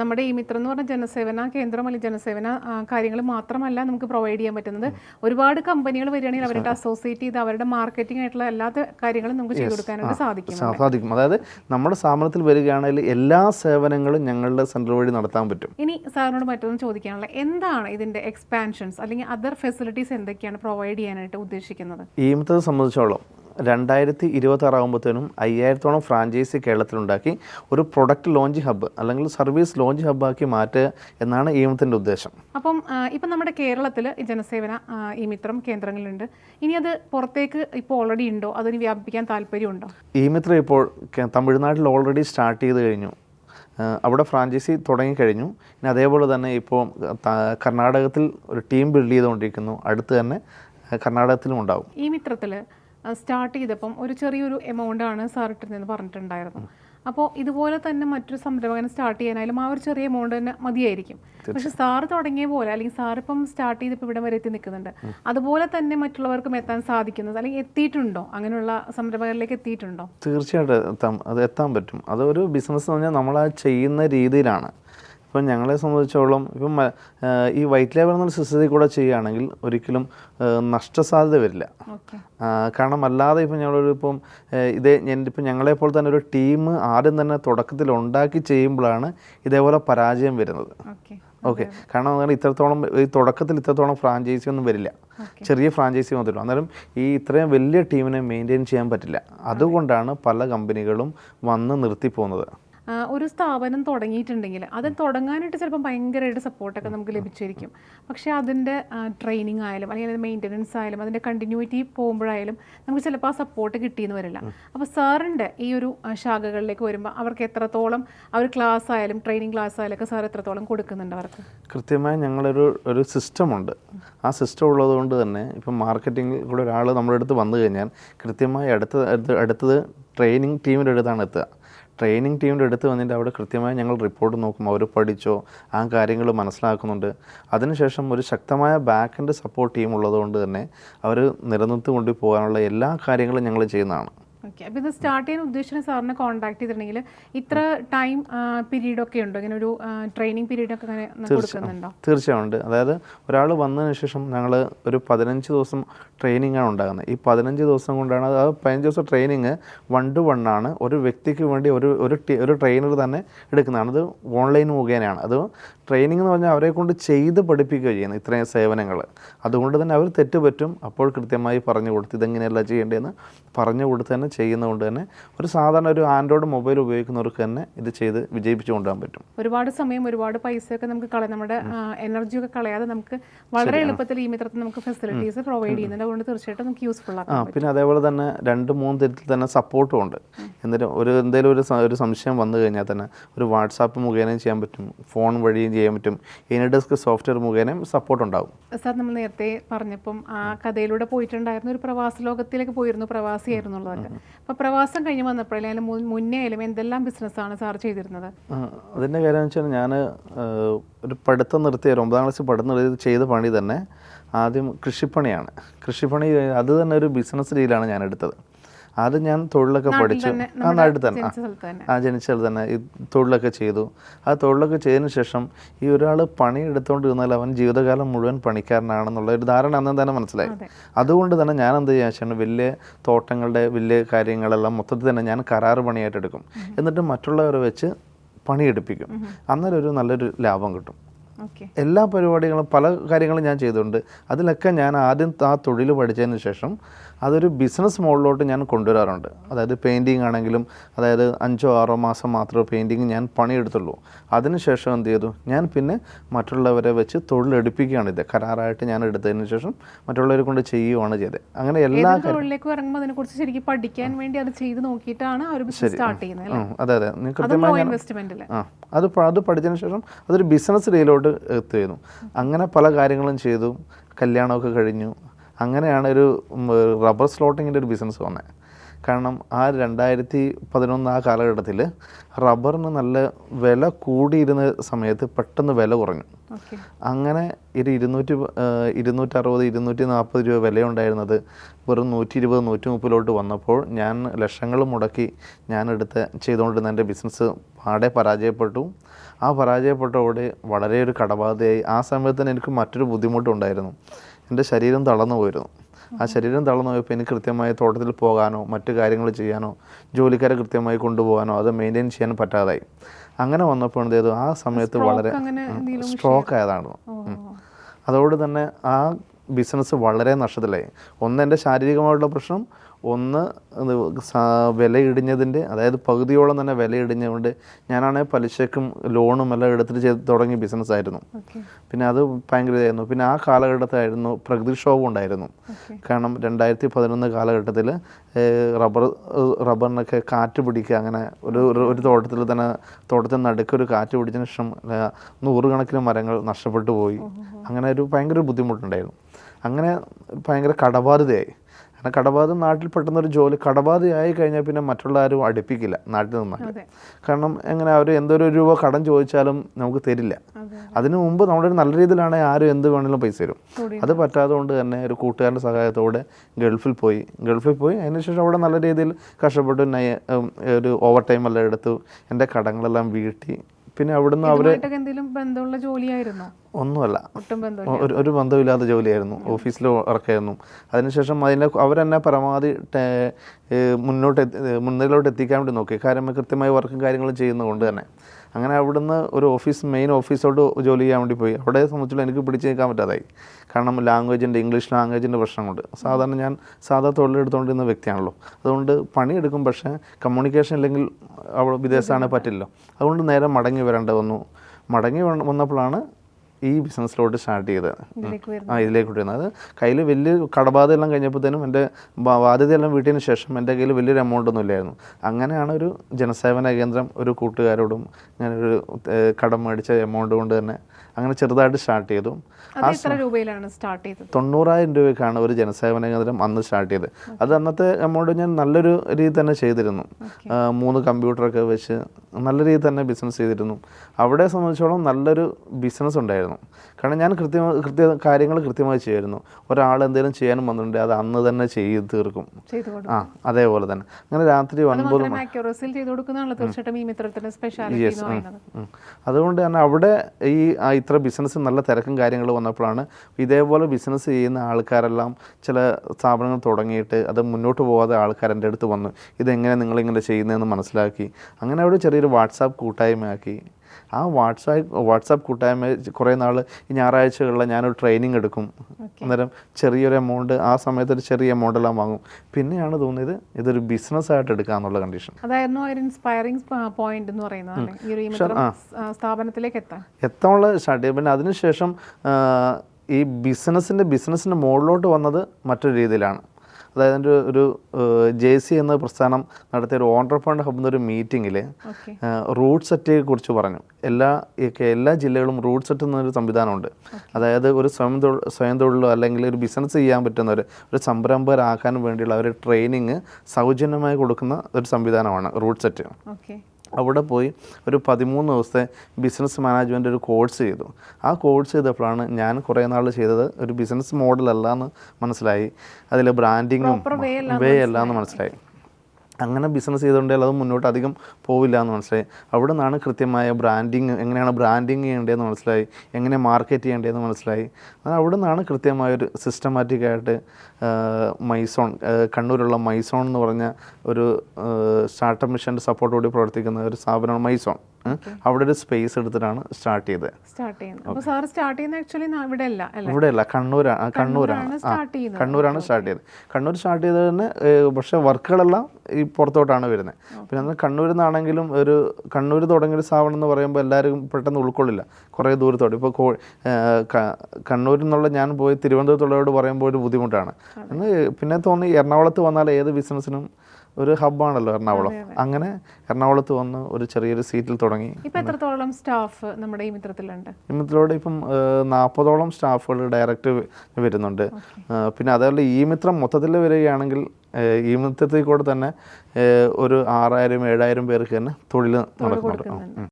നമ്മുടെ ഈ മിത്രം എന്ന് പറഞ്ഞ ജനസേവന കേന്ദ്രം അല്ലെങ്കിൽ ജനസേവന കാര്യങ്ങൾ മാത്രമല്ല നമുക്ക് പ്രൊവൈഡ് ചെയ്യാൻ പറ്റുന്നത്. ഒരുപാട് കമ്പനികൾ വരികയാണെങ്കിൽ അവരുടെ അസോസിയേറ്റ് ചെയ്ത് അവരുടെ മാർക്കറ്റിംഗ് ആയിട്ടുള്ള എല്ലാ കാര്യങ്ങളും നമുക്ക് ചെയ്തു കൊടുക്കാനായിട്ട് സാധിക്കും സാധിക്കും. അതായത് നമ്മുടെ സ്ഥാപനത്തിൽ വരികയാണെങ്കിൽ എല്ലാ സേവനങ്ങളും ഞങ്ങളുടെ സെൻട്രൽ വഴി നടത്താൻ പറ്റും. ഇനി സാറിനോട് മറ്റൊന്നും ചോദിക്കാനുള്ള എന്താണ് ഇതിന്റെ എക്സ്പാൻഷൻസ് അല്ലെങ്കിൽ അതർ ഫെസിലിറ്റീസ് എന്തൊക്കെയാണ് പ്രൊവൈഡ് ചെയ്യാനായിട്ട് ഉദ്ദേശിക്കുന്നത്? ഈ സംബന്ധിച്ചോളം രണ്ടായിരത്തി ഇരുപത്താറ് ആകുമ്പോഴത്തേനും അയ്യായിരത്തോളം ഫ്രാഞ്ചൈസി കേരളത്തിലുണ്ടാക്കി ഒരു പ്രൊഡക്റ്റ് ലോഞ്ച് ഹബ്ബ് അല്ലെങ്കിൽ സർവീസ് ലോഞ്ച് ഹബ്ബാക്കി മാറ്റുക എന്നാണ് ഈമത്തിന്റെ ഉദ്ദേശം. അപ്പം ഇപ്പം നമ്മുടെ കേരളത്തിൽ ജനസേവന ഈമിത്രം ഈ മിത്രം കേന്ദ്രങ്ങളുണ്ട് ഇനി അത് പുറത്തേക്ക് ഇപ്പോൾ ഓൾറെഡി ഉണ്ടോ? അതിന് വ്യാപിപ്പിക്കാൻ താല്പര്യമുണ്ടോ? ഈമിത്ര ഇപ്പോൾ തമിഴ്നാട്ടിൽ ഓൾറെഡി സ്റ്റാർട്ട് ചെയ്ത് കഴിഞ്ഞു. അവിടെ ഫ്രാഞ്ചൈസി തുടങ്ങിക്കഴിഞ്ഞു. ഇനി അതേപോലെ തന്നെ ഇപ്പോൾ കർണാടകത്തിൽ ഒരു ടീം ബിൽഡ് ചെയ്തുകൊണ്ടിരിക്കുന്നു. അടുത്ത് തന്നെ കർണാടകത്തിലും ഉണ്ടാവും. ഈ മിത്രത്തിൽ സ്റ്റാർട്ട് ചെയ്തപ്പം ഒരു ചെറിയൊരു എമൗണ്ട് ആണ് സാർ ഇട്ടിരുന്നതെന്ന് പറഞ്ഞിട്ടുണ്ടായിരുന്നു. അപ്പോൾ ഇതുപോലെ തന്നെ മറ്റൊരു സംരംഭകനെ സ്റ്റാർട്ട് ചെയ്യാനായാലും ആ ഒരു ചെറിയ എമൗണ്ട് തന്നെ മതിയായിരിക്കും. പക്ഷെ സാർ തുടങ്ങിയ പോലെ അല്ലെങ്കിൽ സാർ ഇപ്പം സ്റ്റാർട്ട് ചെയ്തിപ്പോൾ ഇവിടെ വരെ എത്തി നിൽക്കുന്നുണ്ട്. അതുപോലെ തന്നെ മറ്റുള്ളവർക്കും എത്താൻ സാധിക്കുന്നത് അല്ലെങ്കിൽ എത്തിയിട്ടുണ്ടോ? അങ്ങനെയുള്ള സംരംഭകരിലേക്ക് എത്തിയിട്ടുണ്ടോ? തീർച്ചയായിട്ടും എത്താം. അത് എത്താൻ പറ്റും. അതൊരു ബിസിനസ് എന്ന് പറഞ്ഞാൽ നമ്മൾ ആ ചെയ്യുന്ന രീതിയിലാണ്. ഇപ്പം ഞങ്ങളെ സംബന്ധിച്ചോളം ഇപ്പം ഈ വൈറ്റ് ലേബർ എന്നുള്ള സിസ്റ്റത്തിൽ കൂടെ ചെയ്യുകയാണെങ്കിൽ ഒരിക്കലും നഷ്ടസാധ്യത വരില്ല. കാരണം അല്ലാതെ ഇപ്പം ഞങ്ങളൊരു ഇപ്പം ഇതേ ഞാൻ ഇപ്പം ഞങ്ങളെപ്പോലെ തന്നെ ഒരു ടീം ആദ്യം തന്നെ തുടക്കത്തിൽ ഉണ്ടാക്കി ചെയ്യുമ്പോഴാണ് ഇതേപോലെ പരാജയം വരുന്നത്. ഓക്കെ. കാരണം അങ്ങനെ ഇത്രത്തോളം ഈ തുടക്കത്തിൽ ഇത്രത്തോളം ഫ്രാഞ്ചൈസി ഒന്നും വരില്ല. ചെറിയ ഫ്രാഞ്ചൈസി മാത്രമേ അന്നേരം ഈ ഇത്രയും വലിയ ടീമിനെ മെയിന്റെയിൻ ചെയ്യാൻ പറ്റില്ല. അതുകൊണ്ടാണ് പല കമ്പനികളും വന്ന് നിർത്തി പോകുന്നത്. ആ, ഒരു സ്ഥാപനം തുടങ്ങിയിട്ടുണ്ടെങ്കിൽ അത് തുടങ്ങാനായിട്ട് ചിലപ്പോൾ ഭയങ്കരമായിട്ട് സപ്പോർട്ടൊക്കെ നമുക്ക് ലഭിച്ചിരിക്കും. പക്ഷേ അതിന്റെ ട്രെയിനിങ് ആയാലും അല്ലെങ്കിൽ അതിന്റെ മെയിന്റനൻസ് ആയാലും അതിന്റെ കണ്ടിന്യൂറ്റി പോകുമ്പോഴായാലും നമുക്ക് ചിലപ്പോൾ ആ സപ്പോർട്ട് കിട്ടിയെന്ന് വരില്ല. അപ്പോൾ സാറിന്റെ ഈ ഒരു ശാഖകളിലേക്ക് വരുമ്പോൾ അവർക്ക് എത്രത്തോളം ആ ഒരു ക്ലാസ് ആയാലും ട്രെയിനിങ് ക്ലാസ് ആയാലും ഒക്കെ സാർ എത്രത്തോളം കൊടുക്കുന്നുണ്ട് അവർക്ക്? കൃത്യമായി ഞങ്ങളൊരു ഒരു സിസ്റ്റമുണ്ട് ആ സിസ്റ്റം ഉള്ളതുകൊണ്ട് തന്നെ ഇപ്പം മാർക്കറ്റിങ്ങിൽ കൂടെ ഒരാൾ നമ്മുടെ അടുത്ത് വന്നു കഴിഞ്ഞാൽ കൃത്യമായി അടുത്ത് അടുത്തത് ട്രെയിനിങ് ടീമിന്റെ അടുത്താണ് എത്തുക. ട്രെയിനിങ് ടീമിന്റെ അടുത്ത് വന്നിട്ട് അവിടെ കൃത്യമായി ഞങ്ങൾ റിപ്പോർട്ട് നോക്കും അവർ പഠിച്ചോ ആ കാര്യങ്ങൾ മനസ്സിലാക്കുന്നുണ്ട്. അതിനുശേഷം ഒരു ശക്തമായ ബാക്കിന്റെ സപ്പോർട്ട് ടീം ഉള്ളതുകൊണ്ട് തന്നെ അവർ നിലനിർത്തി കൊണ്ടുപോകാനുള്ള എല്ലാ കാര്യങ്ങളും ഞങ്ങൾ ചെയ്യുന്നതാണ്. ഓക്കെ അപ്പോൾ ഇത് സ്റ്റാർട്ട് ചെയ്യാൻ ഉദ്ദേശിച്ച സാറിനെ കോൺടാക്ട് ചെയ്തിട്ടുണ്ടെങ്കിൽ ഇത്ര ടൈം പീരീഡ് ഒക്കെ ഉണ്ടോ? ഇങ്ങനെ ഒരു ട്രെയിനിങ് പീരീഡ് ഒക്കെ അങ്ങനെ കൊടുക്കുന്നുണ്ടോ? തീർച്ചയായും ഉണ്ട് അതായത് ഒരാൾ വന്നതിന് ശേഷം ഞങ്ങൾ ഒരു പതിനഞ്ച് ദിവസം ട്രെയിനിങ് ആണ് ഉണ്ടാകുന്നത്. ഈ പതിനഞ്ച് ദിവസം കൊണ്ടാണ് അത് പതിനഞ്ച് ദിവസം ട്രെയിനിങ് വൺ ടു വൺ ആണ്. ഒരു വ്യക്തിക്ക് വേണ്ടി ഒരു ഒരു ഒരു ട്രെയിനർ തന്നെ എടുക്കുന്നതാണ്. അത് ഓൺലൈൻ മുഖേനയാണ്. അത് ട്രെയിനിങ് എന്ന് പറഞ്ഞാൽ അവരെ കൊണ്ട് ചെയ്ത് പഠിപ്പിക്കുക ചെയ്യുന്നത് ഇത്രയും സേവനങ്ങൾ. അതുകൊണ്ട് തന്നെ അവർ തെറ്റ് പറ്റും. അപ്പോൾ കൃത്യമായി പറഞ്ഞു കൊടുത്ത് ഇതെങ്ങനെയല്ല ചെയ്യേണ്ടതെന്ന് പറഞ്ഞു കൊടുത്ത് തന്നെ ചെയ്യുന്നതുകൊണ്ട് തന്നെ ഒരു സാധാരണ ഒരു ആൻഡ്രോയിഡ് മൊബൈൽ ഉപയോഗിക്കുന്നവർക്ക് തന്നെ ഇത് ചെയ്ത് വിജയിപ്പിച്ചു കൊണ്ടുപോകാൻ പറ്റും. ഒരുപാട് സമയം ഒരുപാട് പൈസയൊക്കെ നമുക്ക് കളയാം. നമ്മുടെ എനർജി ഒക്കെ കളയാതെ നമുക്ക് വളരെ എളുപ്പത്തിൽ ഈ മിത്രത്തിൽ നമുക്ക് ഫെസിലിറ്റീസ് പ്രൊവൈഡ് ചെയ്യുന്നുണ്ട്. അതുകൊണ്ട് തീർച്ചയായിട്ടും നമുക്ക് യൂസ്ഫുൾ ആ പിന്നെ അതേപോലെ തന്നെ രണ്ട് മൂന്ന് തരത്തിൽ തന്നെ സപ്പോർട്ടും ഉണ്ട്. എന്നിട്ട് ഒരു എന്തെങ്കിലും ഒരു ഒരു സംശയം വന്നു കഴിഞ്ഞാൽ തന്നെ ഒരു വാട്സാപ്പ് മുഖേനയും ചെയ്യാൻ പറ്റും. ഫോൺ വഴിയും ചെയ്യാൻ പറ്റും. ഇനഡെസ്ക് സോഫ്റ്റ്വെയർ മുഖേനയും സപ്പോർട്ട് ഉണ്ടാവും. സാർ നമ്മൾ നേരത്തെ പറഞ്ഞപ്പം ആ കഥയിലൂടെ പോയിട്ടുണ്ടായിരുന്നു ഒരു പ്രവാസ ലോകത്തിലേക്ക് പോയിരുന്നു. പ്രവാസിയായിരുന്നു ഉള്ളതൊക്കെ അപ്പോൾ പ്രവാസം കഴിഞ്ഞ് വന്നപ്പോഴേ അതിന് മുന്നേ ആയാലും എന്തെല്ലാം ബിസിനസ്സാണ് സാർ ചെയ്തിരുന്നത്? അതിന്റെ കാര്യം വെച്ചാൽ ഞാൻ ഒരു പഠിത്തം നിർത്തിയ ഒമ്പതാം ക്ലാസ്സിൽ പഠിത്തം നിർത്തി ചെയ്ത പണി തന്നെ ആദ്യം കൃഷിപ്പണിയാണ്. കൃഷിപ്പണി അത് തന്നെ ഒരു ബിസിനസ് രീതിയിലാണ് ഞാൻ എടുത്തത്. അത് ഞാൻ തൊഴിലൊക്കെ പഠിച്ചു. ആ നാട്ടിൽ തന്നെ. ആ ജനിച്ച സ്ഥലത്ത് തന്നെ. ഈ തൊഴിലൊക്കെ ചെയ്തു. ആ തൊഴിലൊക്കെ ചെയ്തതിന് ശേഷം ഈ ഒരാൾ പണി എടുത്തുകൊണ്ടിരുന്നാൽ അവൻ ജീവിതകാലം മുഴുവൻ പണിക്കാരനാണെന്നുള്ള ഒരു ധാരണ അന്ന് തന്നെ മനസ്സിലായി. അതുകൊണ്ട് തന്നെ ഞാൻ എന്ത് ചെയ്യാൻ വെച്ചാൽ വലിയ തോട്ടങ്ങളുടെ വലിയ കാര്യങ്ങളെല്ലാം മൊത്തത്തിൽ തന്നെ ഞാൻ കരാറ് പണിയായിട്ട് എടുക്കും. എന്നിട്ട് മറ്റുള്ളവരെ വെച്ച് പണിയെടുപ്പിക്കും. അന്നേരം ഒരു നല്ലൊരു ലാഭം കിട്ടും. എല്ലാ പരിപാടികളും പല കാര്യങ്ങളും ഞാൻ ചെയ്തിട്ടുണ്ട് അതിലൊക്കെ ഞാൻ ആദ്യം ആ തൊഴിൽ പഠിച്ചതിന് ശേഷം അതൊരു ബിസിനസ് മോഡിലോട്ട് ഞാൻ കൊണ്ടുവരാറുണ്ട്. അതായത് പെയിന്റിങ് ആണെങ്കിലും അതായത് അഞ്ചോ ആറോ മാസം മാത്രമേ പെയിന്റിങ് ഞാൻ പണിയെടുത്തുള്ളൂ. അതിനുശേഷം എന്ത് ചെയ്തു? ഞാൻ പിന്നെ മറ്റുള്ളവരെ വെച്ച് തൊഴിലെടുപ്പിക്കുകയാണ് ഇത് കരാറായിട്ട് ഞാൻ എടുത്തതിന് ശേഷം മറ്റുള്ളവരെ കൊണ്ട് ചെയ്യുകയാണ് ചെയ്തത്. അങ്ങനെ എല്ലാ തൊഴിലേക്ക് ഇറങ്ങുമ്പോൾ അതിനെക്കുറിച്ച് ശരിക്കും പഠിക്കാൻ വേണ്ടി അത് ചെയ്ത് നോക്കിയിട്ടാണ് ഒരു ബിസിനസ് സ്റ്റാർട്ട് ചെയ്യുന്നത് അതെ അതെ. കൃത്യമായി ആ. അത് അത് പഠിച്ചതിന് ശേഷം അതൊരു ബിസിനസ് രീതിയിലോട്ട് എത്തുന്നു അങ്ങനെ പല കാര്യങ്ങളും ചെയ്തു. കല്യാണമൊക്കെ കഴിഞ്ഞു. അങ്ങനെയാണ് ഒരു റബ്ബർ സ്ലോട്ടിങ്ങിന്റെ ഒരു ബിസിനസ് വന്നത് കാരണം ആ രണ്ടായിരത്തി പതിനൊന്ന് ആ കാലഘട്ടത്തിൽ റബ്ബറിന് നല്ല വില കൂടിയിരുന്ന സമയത്ത് പെട്ടെന്ന് വില കുറഞ്ഞു. അങ്ങനെ ഒരു ഇരുന്നൂറ്റി ഇരുന്നൂറ്ററുപത് ഇരുന്നൂറ്റി നാൽപ്പത് രൂപ വിലയുണ്ടായിരുന്നത് വെറും നൂറ്റി ഇരുപത് നൂറ്റി മുപ്പതിലോട്ട് വന്നപ്പോൾ ഞാൻ ലക്ഷങ്ങൾ മുടക്കി ഞാൻ എടുത്ത് ചെയ്തുകൊണ്ടിരുന്ന എന്റെ ബിസിനസ് പാടെ പരാജയപ്പെട്ടു. ആ പരാജയപ്പെട്ടതോടെ വളരെ ഒരു കടബാധയായി. ആ സമയത്ത് തന്നെ എനിക്ക് മറ്റൊരു ബുദ്ധിമുട്ടുണ്ടായിരുന്നു. എന്റെ ശരീരം തളർന്നു പോയിരുന്നു. ആ ശരീരം തളർന്നു പോയപ്പോൾ എനിക്ക് കൃത്യമായി തോട്ടത്തിൽ പോകാനോ മറ്റു കാര്യങ്ങൾ ചെയ്യാനോ ജോലിക്കാരെ കൃത്യമായി കൊണ്ടുപോകാനോ അത് മെയിന്റെയിൻ ചെയ്യാൻ പറ്റാതായി. അങ്ങനെ വന്നപ്പോൾ എന്ത് ചെയ്തു? ആ സമയത്ത് വളരെ സ്ട്രോക്ക് ആയതാണ്. അതോട് തന്നെ ആ ബിസിനസ് വളരെ നഷ്ടത്തിലായി. ഒന്ന് എന്റെ ശാരീരികമായിട്ടുള്ള പ്രശ്നം ഒന്ന് വിലയിടിഞ്ഞതിന്റെ അതായത് പകുതിയോളം തന്നെ വില ഇടിഞ്ഞുകൊണ്ട് ഞാനാണെങ്കിൽ പലിശക്കും ലോണും എല്ലാം എടുത്തിട്ട് ചെയ്ത് തുടങ്ങിയ ബിസിനസ്സായിരുന്നു. പിന്നെ അത് ഭയങ്കര ഇതായിരുന്നു പിന്നെ ആ കാലഘട്ടത്തിലായിരുന്നു പ്രകൃതിക്ഷോഭം ഉണ്ടായിരുന്നു. കാരണം രണ്ടായിരത്തി പതിനൊന്ന് കാലഘട്ടത്തിൽ റബ്ബർ റബ്ബറിനൊക്കെ കാറ്റ് പിടിക്കുക അങ്ങനെ ഒരു ഒരു- തോട്ടത്തിൽ തന്നെ തോട്ടത്തിൽ നടുക്കൊരു കാറ്റ് പിടിച്ചതിന് ശേഷം നൂറുകണക്കിന് മരങ്ങൾ നഷ്ടപ്പെട്ടു പോയി. അങ്ങനെ ഒരു ഭയങ്കര ബുദ്ധിമുട്ടുണ്ടായിരുന്നു. അങ്ങനെ ഭയങ്കര കടബാധിതയായി കാരണം കടബാധ നാട്ടിൽ പെട്ടെന്നൊരു ജോലി കടബാധയായി കഴിഞ്ഞാൽ പിന്നെ മറ്റുള്ള ആരും അടുപ്പിക്കില്ല നാട്ടിൽ നിന്നാൽ കാരണം എങ്ങനെ അവർ എന്തൊരു രൂപ കടം ചോദിച്ചാലും നമുക്ക് തരില്ല. അതിനു മുമ്പ് നമ്മുടെ ഒരു നല്ല രീതിയിലാണെങ്കിൽ ആരും എന്ത് വേണമെങ്കിലും പൈസ തരും. അത് പറ്റാതെ കൊണ്ട് തന്നെ ഒരു കൂട്ടുകാരന്റെ സഹായത്തോടെ ഗൾഫിൽ പോയി. ഗൾഫിൽ പോയി അതിനുശേഷം അവിടെ നല്ല രീതിയിൽ കഷ്ടപ്പെട്ട് ഒരു ഓവർ ടൈം എല്ലാം എടുത്തു. എന്റെ കടങ്ങളെല്ലാം വീട്ടി പിന്നെ അവിടുന്ന് അവർ ബന്ധമുള്ള ജോലിയായിരുന്നു? ഒന്നുമല്ല. ഒരു ബന്ധമില്ലാത്ത ജോലിയായിരുന്നു. ഓഫീസിൽ വർക്കായിരുന്നു. അതിനുശേഷം അതിനെ അവരെന്നെ പരമാവധി മുന്നോട്ട് മുൻനിരയിലോട്ട് മുന്നിലോട്ട് എത്തിക്കാൻ വേണ്ടി നോക്കി. കാര്യം കൃത്യമായി വർക്കും കാര്യങ്ങളും ചെയ്യുന്നതുകൊണ്ട് തന്നെ. അങ്ങനെ അവിടുന്ന് ഒരു ഓഫീസ് മെയിൻ ഓഫീസോട്ട് ജോലി ചെയ്യാൻ വേണ്ടി പോയി. അവിടെ സംബന്ധിച്ചുള്ള എനിക്ക് പിടിച്ചു നിൽക്കാൻ പറ്റാതായി. കാരണം ലാംഗ്വേജിന്റെ ഇംഗ്ലീഷ് ലാംഗ്വേജിന്റെ പ്രശ്നം കൊണ്ട് സാധാരണ ഞാൻ സാധാ തൊഴിലെടുത്തുകൊണ്ടിരുന്ന വ്യക്തിയാണല്ലോ. അതുകൊണ്ട് പണിയെടുക്കും പക്ഷേ കമ്മ്യൂണിക്കേഷൻ ഇല്ലെങ്കിൽ അവിടെ വിദേശത്താണ് പറ്റില്ലല്ലോ. അതുകൊണ്ട് നേരെ മടങ്ങി വരേണ്ട വന്നു. മടങ്ങി വന്ന- വന്നപ്പോഴാണ് ഈ ബിസിനസ്സിലോട്ട് സ്റ്റാർട്ട് ചെയ്തത് ആ ഇതിലേക്ക് വരുന്നത്. അത് കയ്യിൽ വലിയ കടബാധ എല്ലാം കഴിഞ്ഞപ്പോഴത്തേനും എന്റെ ബാധ്യതയെല്ലാം വീട്ടിന് ശേഷം എന്റെ കയ്യിൽ വലിയൊരു എമൗണ്ട് ഒന്നും ഇല്ലായിരുന്നു. അങ്ങനെയാണ് ഒരു ജനസേവന കേന്ദ്രം ഒരു കൂട്ടുകാരോടും അങ്ങനെ ഒരു കടം മേടിച്ച എമൗണ്ട് കൊണ്ട് തന്നെ അങ്ങനെ ചെറുതായിട്ട് സ്റ്റാർട്ട് ചെയ്തു. രൂപയിലാണ് സ്റ്റാർട്ട് ചെയ്തത്? തൊണ്ണൂറായിരം രൂപയ്ക്കാണ് ഒരു ജനസേവന കേന്ദ്രം അന്ന് സ്റ്റാർട്ട് ചെയ്തത്. അത് അന്നത്തെ എമൗണ്ട് ഞാൻ നല്ലൊരു രീതി തന്നെ ചെയ്തിരുന്നു. മൂന്ന് കമ്പ്യൂട്ടറൊക്കെ വെച്ച് നല്ല രീതിയിൽ തന്നെ ബിസിനസ് ചെയ്തിരുന്നു. അവിടെ സംബന്ധിച്ചോളം നല്ലൊരു ബിസിനസ് ഉണ്ടായിരുന്നു. കാരണം ഞാൻ കൃത്യ കൃത്യ കാര്യങ്ങൾ കൃത്യമായി ചെയ്യുമായിരുന്നു. ഒരാൾ എന്തെങ്കിലും ചെയ്യാനും വന്നിട്ടുണ്ട് അത് അന്ന് തന്നെ ചെയ്ത് തീർക്കും. ആ അതേപോലെ തന്നെ. അങ്ങനെ രാത്രി ഒൻപത് യെസ് അതുകൊണ്ട് തന്നെ അവിടെ ഈ ഇത്ര ബിസിനസ് നല്ല തിരക്കും കാര്യങ്ങൾ വന്നപ്പോഴാണ് ഇതേപോലെ ബിസിനസ് ചെയ്യുന്ന ആൾക്കാരെല്ലാം ചില സ്ഥാപനങ്ങൾ തുടങ്ങിയിട്ട് അത് മുന്നോട്ട് പോകാതെ ആൾക്കാർ എന്റെ അടുത്ത് വന്നു. ഇതെങ്ങനെ നിങ്ങളിങ്ങനെ ചെയ്യുന്നതെന്ന് മനസ്സിലാക്കി. അങ്ങനെ അവിടെ ചെറിയൊരു വാട്സാപ്പ് കൂട്ടായ്മയാക്കി. ആ വാട്സാപ്പ് വാട്സാപ്പ് കൂട്ടായ്മ കുറേ നാൾ ഞായറാഴ്ചകളിൽ ഞാനൊരു ട്രെയിനിങ് എടുക്കും. അന്നേരം ചെറിയൊരു എമൗണ്ട് ആ സമയത്ത് ഒരു ചെറിയ എമൗണ്ട് എല്ലാം വാങ്ങും. പിന്നെയാണ് തോന്നിയത് ഇതൊരു ബിസിനസ് ആയിട്ട് എടുക്കാമെന്നുള്ള കണ്ടീഷൻ അതായിരുന്നു ഒരു ഇൻസ്പയറിംഗ് പോയിന്റ് എന്ന് പറയുന്നത് സ്ഥാപനത്തിലേക്ക് എത്താൻ. എത്താനുള്ള സ്റ്റാർട്ട് ചെയ്യും പിന്നെ അതിനുശേഷം ഈ ബിസിനസ്സിന്റെ ബിസിനസ്സിന്റെ മുകളിലോട്ട് വന്നത് മറ്റൊരു രീതിയിലാണ്. അതായത് എന്റെ ഒരു ജെ സി എന്ന പ്രസ്ഥാനം നടത്തിയ ഒരു ഓണ്ടർപ്രണർ ഹബ് എന്നൊരു മീറ്റിങ്ങിൽ റൂട്ട് സെറ്റിനെ കുറിച്ച് പറഞ്ഞു. എല്ലാ എല്ലാ ജില്ലകളും റൂട്ട് സെറ്റ് എന്നൊരു സംവിധാനമുണ്ട്. അതായത് ഒരു സ്വയം തൊഴിൽ സ്വയം തൊഴിലോ അല്ലെങ്കിൽ ഒരു ബിസിനസ് ചെയ്യാൻ പറ്റുന്നവർ ഒരു സംരംഭകരാക്കാൻ വേണ്ടിയുള്ള ഒരു ട്രെയിനിങ് സൗജന്യമായി കൊടുക്കുന്ന ഒരു സംവിധാനമാണ് റൂട്ട് സെറ്റ്. അവിടെ പോയി ഒരു പതിമൂന്ന് ദിവസത്തെ ബിസിനസ് മാനേജ്മെന്റ് ഒരു കോഴ്സ് ചെയ്തു. ആ കോഴ്സ് ചെയ്തപ്പോഴാണ് ഞാൻ കുറേ നാൾ ചെയ്തത് ഒരു ബിസിനസ് മോഡലല്ല എന്ന് മനസ്സിലായി. അതിൽ ബ്രാൻഡിങ്ങും വേ അല്ല എന്ന് മനസ്സിലായി. അങ്ങനെ ബിസിനസ് ചെയ്തുകൊണ്ടേ അത് മുന്നോട്ട് അധികം പോവില്ല എന്ന് മനസ്സിലായി. അവിടെ നിന്നാണ് കൃത്യമായ ബ്രാൻഡിങ് എങ്ങനെയാണ് ബ്രാൻഡിങ് ചെയ്യേണ്ടതെന്ന് മനസ്സിലായി. എങ്ങനെ മാർക്കറ്റ് ചെയ്യേണ്ടതെന്ന് മനസ്സിലായി. അവിടെ നിന്നാണ് കൃത്യമായൊരു സിസ്റ്റമാറ്റിക്കായിട്ട് മൈസോൺ കണ്ണൂരുള്ള മൈസോൺ എന്ന് പറഞ്ഞ ഒരു സ്റ്റാർട്ടപ്പ് മിഷന്റെ സപ്പോർട്ടോടെ പ്രവർത്തിക്കുന്ന ഒരു സ്ഥാപനമാണ് മൈസോൺ. അവിടെ ഒരു സ്പേസ് എടുത്തിട്ടാണ് സ്റ്റാർട്ട് ചെയ്തത്. സ്റ്റാർട്ട് ചെയ്യുന്നത്. അപ്പോൾ സാർ സ്റ്റാർട്ട് ചെയ്യുന്നത് ആക്ച്വലി ഇവിടെ അല്ല? കണ്ണൂരാണ് കണ്ണൂരാണ്. കണ്ണൂരാണ് സ്റ്റാർട്ട് ചെയ്തത്. കണ്ണൂർ സ്റ്റാർട്ട് ചെയ്തത് തന്നെ പക്ഷെ വർക്കുകളെല്ലാം ഈ പുറത്തോട്ടാണ് വരുന്നത്. പിന്നെ അന്ന് കണ്ണൂരിൽ നിന്നാണെങ്കിലും ഒരു കണ്ണൂർ തുടങ്ങിയ ഒരു സ്ഥാപനം എന്ന് പറയുമ്പോൾ എല്ലാവരും പെട്ടെന്ന് ഉൾക്കൊള്ളില്ല. കുറേ ദൂരത്തോട്ട്. ഇപ്പോൾ കോ ഏഹ്, കണ്ണൂരിൽ നിന്നുള്ള ഞാൻ പോയി തിരുവനന്തപുരത്തുള്ളവരോട് പറയുമ്പോൾ ഒരു ബുദ്ധിമുട്ടാണ്. പിന്നെ തോന്നി എറണാകുളത്ത് വന്നാൽ ഏത് ബിസിനസ്സിനും ഒരു ഹബ്ബാണല്ലോ എറണാകുളം. അങ്ങനെ എറണാകുളത്ത് വന്ന് ഒരു ചെറിയൊരു സീറ്റിൽ തുടങ്ങി. ഇപ്പൊ എത്രത്തോളം സ്റ്റാഫ് നമ്മുടെ ഈ മിത്രത്തിലുണ്ട്? ഇമിത്രത്തോടെ ഇപ്പം നാൽപ്പതോളം സ്റ്റാഫുകൾ ഡയറക്റ്റ് വരുന്നുണ്ട്. പിന്നെ അതേപോലെ ഈ മിത്രം മൊത്തത്തിൽ വരികയാണെങ്കിൽ ഈ മിത്രത്തിൽ കൂടെ തന്നെ ഒരു ആറായിരം ഏഴായിരം പേർക്ക് തന്നെ തൊഴിൽ നടക്കുന്നുണ്ട്.